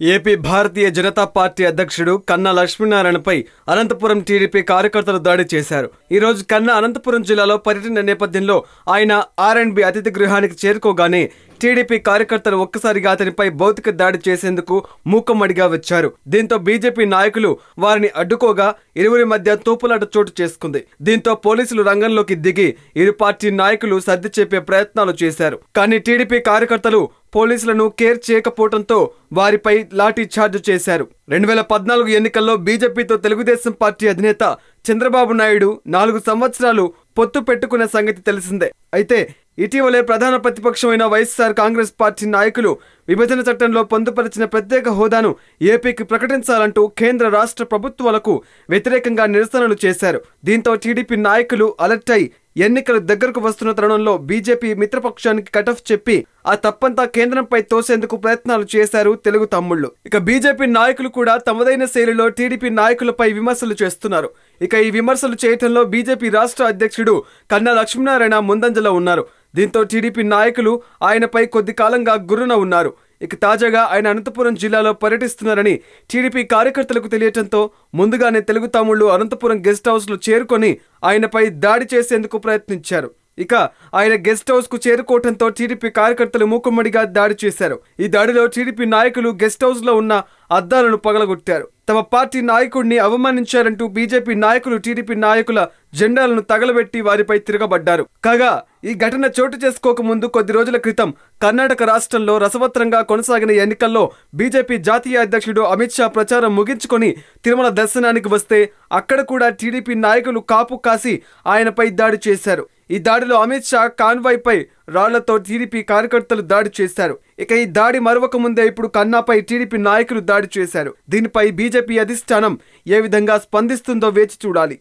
AP Bharatiya Janata party అధ్యక్షుడు కన్నా లక్ష్మీనారాయణపై Anantapuram TDP కార్యకర్తలు దాడి చేశారు. ఈరోజు కన్నా అనంతపురం జిల్లాలో పర్యటన నేపథ్యంలో ఆయన ఆర్ అండ్ బి అతిథి గృహానికి చేరుకోగానే టీడీపీ కార్యకర్తలు ఒక్కసారిగా అతనిపై భౌతిక దాడి చేసేందుకు మూకమ్మడిగా వచ్చారు. దీంతో బీజేపీ నాయకులు వారిని అడ్డుకోగా ఇరువురి మధ్య తూపులాట చోటు చేసుకుంది. దీంతో పోలీసులు రంగంలోకి దిగి ఇరు పార్టీ నాయకులు సర్ది చెప్పే ప్రయత్నాలు చేశారు. కానీ టీడీపీ కార్యకర్తలు పోలీసులను కేర్ చేయకపోవడంతో వారిపై లాఠీ చార్జ్ చేశారు. రెండు వేల పద్నాలుగు ఎన్నికల్లో బీజేపీతో తెలుగుదేశం పార్టీ అధినేత చంద్రబాబు నాయుడు నాలుగు సంవత్సరాలు పొత్తు పెట్టుకున్న సంగతి తెలిసిందే. అయితే ఇటీవలే ప్రధాన ప్రతిపక్షమైన వైఎస్ఆర్ కాంగ్రెస్ పార్టీ నాయకులు విభజన చట్టంలో పొందుపరిచిన ప్రత్యేక హోదాను ఏపీకి ప్రకటించాలంటూ కేంద్ర రాష్ట్ర ప్రభుత్వాలకు వ్యతిరేకంగా నిరసనలు చేశారు. దీంతో టీడీపీ నాయకులు అలర్ట్ అయి ఎన్నికలు దగ్గరకు వస్తున్న తరుణంలో బీజేపీ మిత్రపక్షానికి కటఫ్ చెప్పి ఆ తప్పంతా కేంద్రంపై తోసేందుకు ప్రయత్నాలు చేశారు తెలుగు తమ్ముళ్ళు. ఇక బీజేపీ నాయకులు కూడా తమదైన శైలిలో టీడీపీ నాయకులపై విమర్శలు చేస్తున్నారు. ఇక ఈ విమర్శలు చేయటంలో బీజేపీ రాష్ట్ర అధ్యక్షుడు కన్నా లక్ష్మీనారాయణ ముందంజలో ఉన్నారు. దీంతో టీడీపీ నాయకులు ఆయనపై కొద్ది కాలంగా గురున ఉన్నారు. ఇక తాజాగా ఆయన అనంతపురం జిల్లాలో పర్యటిస్తున్నారని టీడీపీ కార్యకర్తలకు తెలియటంతో ముందుగానే తెలుగు తమ్ముళ్ళు అనంతపురం గెస్ట్ హౌస్లో చేరుకొని ఆయనపై దాడి చేసేందుకు ప్రయత్నించారు. ఇక ఆయన గెస్ట్ హౌస్కు చేరుకోవడంతో టీడీపీ కార్యకర్తలు మూకుమ్మడిగా దాడి చేశారు. ఈ దాడిలో టీడీపీ నాయకులు గెస్ట్ హౌస్లో ఉన్న అద్దాలను పగలగొట్టారు. తమ పార్టీ నాయకుడిని అవమానించారంటూ బీజేపీ నాయకులు టీడీపీ నాయకుల జెండాలను తగలబెట్టి వారిపై తిరగబడ్డారు. కాగా ఈ ఘటన చోటు చేసుకోక ముందు కొద్ది రోజుల క్రితం కర్ణాటక రాష్ట్రంలో రసవత్రంగా కొనసాగిన ఎన్నికల్లో బీజేపీ జాతీయ అధ్యక్షుడు అమిత్ షా ప్రచారం ముగించుకొని తిరుమల దర్శనానికి వస్తే అక్కడ కూడా టీడీపీ నాయకులు కాపు కాసి ఆయనపై దాడి చేశారు. ఈ దాడిలో అమిత్ షా కాన్వాయ్పై రాళ్ళతో టీడీపీ కార్యకర్తలు దాడి చేశారు. ఇక ఈ దాడి మరొక ముందే ఇప్పుడు కన్నాపై టీడీపీ నాయకులు దాడి చేశారు. దీనిపై బీజేపీ అధిష్టానం ఏ విధంగా స్పందిస్తుందో వేచి చూడాలి.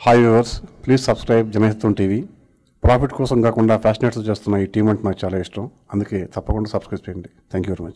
Hi viewers please subscribe Janahitham TV profit కోసం కాకుండా ఫ్యాషనేట్స్ చేస్తున్న ఈ టీం అంటే నాకు చాలా ఇష్టం. అందుకే తప్పకుండా సబ్స్క్రైబ్ చేయండి. Thank you very much